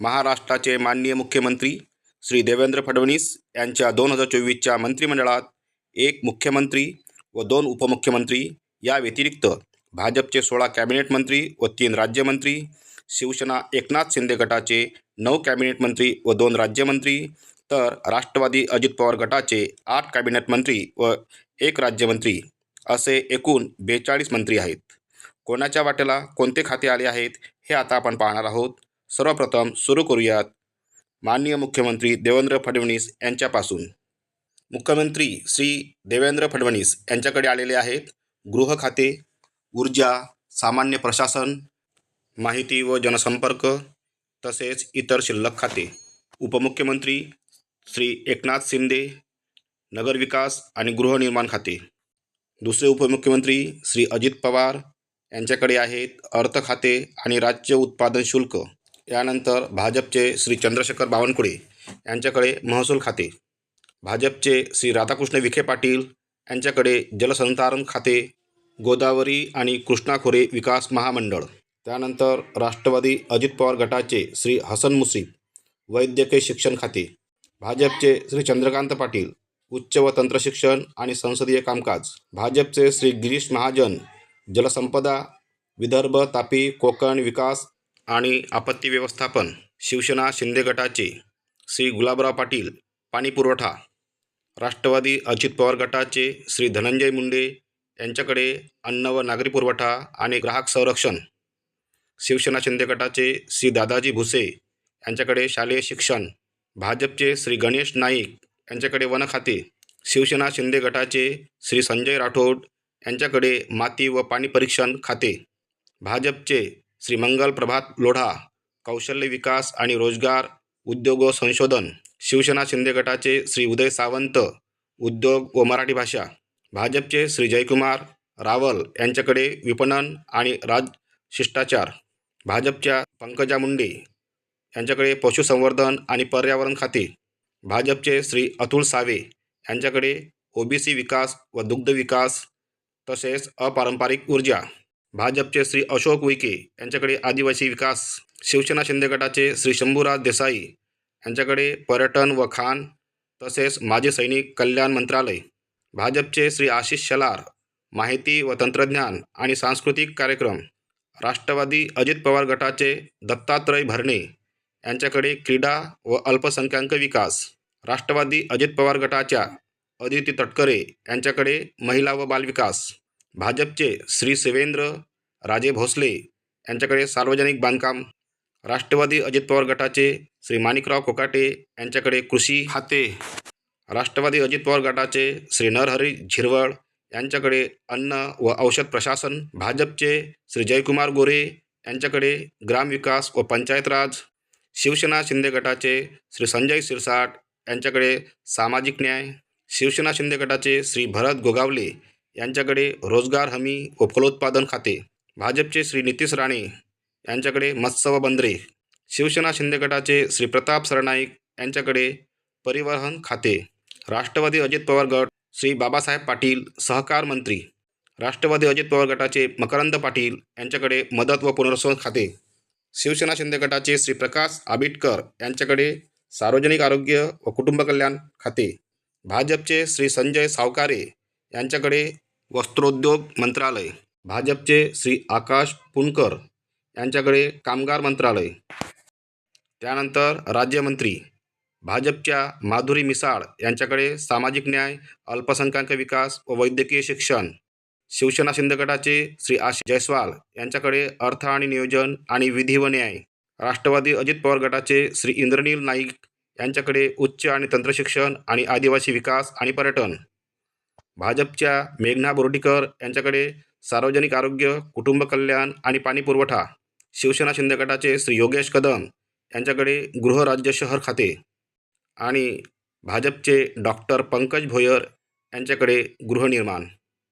महाराष्ट्राचे माननीय मुख्यमंत्री श्री देवेंद्र फडणवीस यांच्या दोन हजार चोवीसच्या मंत्रिमंडळात एक मुख्यमंत्री व दोन उपमुख्यमंत्री या व्यतिरिक्त भाजपचे सोळा कॅबिनेट मंत्री व तीन राज्यमंत्री शिवसेना एकनाथ शिंदे गटाचे नऊ कॅबिनेट मंत्री व दोन राज्यमंत्री तर राष्ट्रवादी अजित पवार गटाचे आठ कॅबिनेट मंत्री व एक राज्यमंत्री असे एकूण बेचाळीस मंत्री आहेत. कोणाच्या वाट्याला कोणते खाते आले आहेत हे आता आपण पाहणार आहोत. सर्वप्रथम सुरू करूयात. माननीय मुख्यमंत्री देवेंद्र फडणवीस यांच्यापासून. मुख्यमंत्री श्री देवेंद्र फडणवीस यांच्याकडे आलेले आहेत. गृह खाते ऊर्जा सामान्य प्रशासन माहिती व जनसंपर्क तसेच इतर शिल्लक खाते. उपमुख्यमंत्री श्री एकनाथ शिंदे नगरविकास आणि गृहनिर्माण खाते. दुसरे उपमुख्यमंत्री श्री अजित पवार यांच्याकडे आहेत अर्थ खाते आणि राज्य उत्पादन शुल्क. यानंतर भाजपचे श्री चंद्रशेखर बावनकुळे यांच्याकडे महसूल खाते भाजपचे श्री राधाकृष्ण विखे पाटील यांच्याकडे जलसंधारण खाते गोदावरी आणि कृष्णा खोरे विकास महामंडळ त्यानंतर राष्ट्रवादी अजित पवार गटाचे श्री हसन मुसीफ वैद्यकीय शिक्षण खाते भाजपचे श्री चंद्रकांत पाटील उच्च व तंत्रशिक्षण आणि संसदीय कामकाज भाजपचे श्री गिरीश महाजन जलसंपदा विदर्भ तापी कोकण विकास आणि आपत्ती व्यवस्थापन शिवसेना शिंदे गटाचे श्री गुलाबराव पाटील पाणी पुरवठा राष्ट्रवादी अजित पवार गटाचे श्री धनंजय मुंडे यांच्याकडे अन्न व नागरी पुरवठा आणि ग्राहक संरक्षण शिवसेना शिंदे गटाचे श्री दादाजी भुसे यांच्याकडे शालेय शिक्षण भाजपचे श्री गणेश नाईक यांच्याकडे वन खाते शिवसेना शिंदे गटाचे श्री संजय राठोड यांच्याकडे माती व पाणी परीक्षण खाते भाजपचे श्रीमंगल प्रभात लोढा कौशल्य विकास आणि रोजगार उद्योग व संशोधन शिवसेना शिंदे गटाचे श्री उदय सावंत उद्योग व मराठी भाषा भाजपचे श्री जयकुमार रावल यांच्याकडे विपणन आणि राज शिष्टाचार भाजपच्या पंकजा मुंडे यांच्याकडे पशुसंवर्धन आणि पर्यावरण खाते भाजपचे श्री अतुल सावे यांच्याकडे ओबीसी विकास व दुग्ध विकास तसेच अपारंपरिक ऊर्जा भाजपचे श्री अशोक उईके यांच्याकडे आदिवासी विकास शिवसेना शिंदे गटाचे श्री शंभूराज देसाई यांच्याकडे पर्यटन व खान तसेच माजी सैनिक कल्याण मंत्रालय भाजपचे श्री आशिष शलार माहिती व तंत्रज्ञान आणि सांस्कृतिक कार्यक्रम राष्ट्रवादी अजित पवार गटाचे दत्तात्रय भरणे यांच्याकडे क्रीडा व अल्पसंख्याक विकास राष्ट्रवादी अजित पवार गटाच्या अदिती तटकरे यांच्याकडे महिला व बालविकास भाजपचे श्री शिवेंद्र राजे भोसले यांच्याकडे सार्वजनिक बांधकाम राष्ट्रवादी अजित पवार गटाचे श्री माणिकराव कोकाटे यांच्याकडे कृषी खाते राष्ट्रवादी अजित पवार गटाचे श्री नरहरी झिरवळ यांच्याकडे अन्न व औषध प्रशासन भाजपचे श्री जयकुमार गोरे यांच्याकडे ग्रामविकास व पंचायत राज शिवसेना शिंदे गटाचे श्री संजय शिरसाट यांच्याकडे सामाजिक न्याय शिवसेना शिंदे गटाचे श्री भरत गोगावले यांच्याकडे रोजगार हमी व फलोत्पादन खाते. भाजपचे श्री नितीश राणे यांच्याकडे मत्स्य व बंदरे. शिवसेना शिंदे गटाचे श्री प्रताप सरनाईक यांच्याकडे परिवहन खाते. राष्ट्रवादी अजित पवार गट श्री बाबासाहेब पाटील सहकार मंत्री. राष्ट्रवादी अजित पवार गटाचे मकरंद पाटील यांच्याकडे मदत व पुनर्वसन खाते. शिवसेना शिंदे गटाचे श्री प्रकाश आबिटकर यांच्याकडे सार्वजनिक आरोग्य व कुटुंब कल्याण खाते. भाजपचे श्री संजय सावकारे यांच्याकडे वस्त्रोद्योग मंत्रालय. भाजपचे श्री आकाश पुनकर यांच्याकडे कामगार मंत्रालय. त्यानंतर राज्यमंत्री. भाजपच्या माधुरी मिसाळ यांच्याकडे सामाजिक न्याय अल्पसंख्याक विकास व वैद्यकीय शिक्षण. शिवसेना शिंदे गटाचे श्री आशिष जयस्वाल यांच्याकडे अर्थ आणि नियोजन आणि विधी व न्याय. राष्ट्रवादी अजित पवार गटाचे श्री इंद्रनील नाईक यांच्याकडे उच्च आणि तंत्रशिक्षण आणि आदिवासी विकास आणि पर्यटन. भाजपच्या मेघना बोर्डीकर यांच्याकडे सार्वजनिक आरोग्य कुटुंब कल्याण आणि पाणीपुरवठा शिवसेना शिंदे गटाचे श्री योगेश कदम यांच्याकडे गृहराज्य शहर खाते आणि भाजपचे डॉक्टर पंकज भोयर यांच्याकडे गृहनिर्माण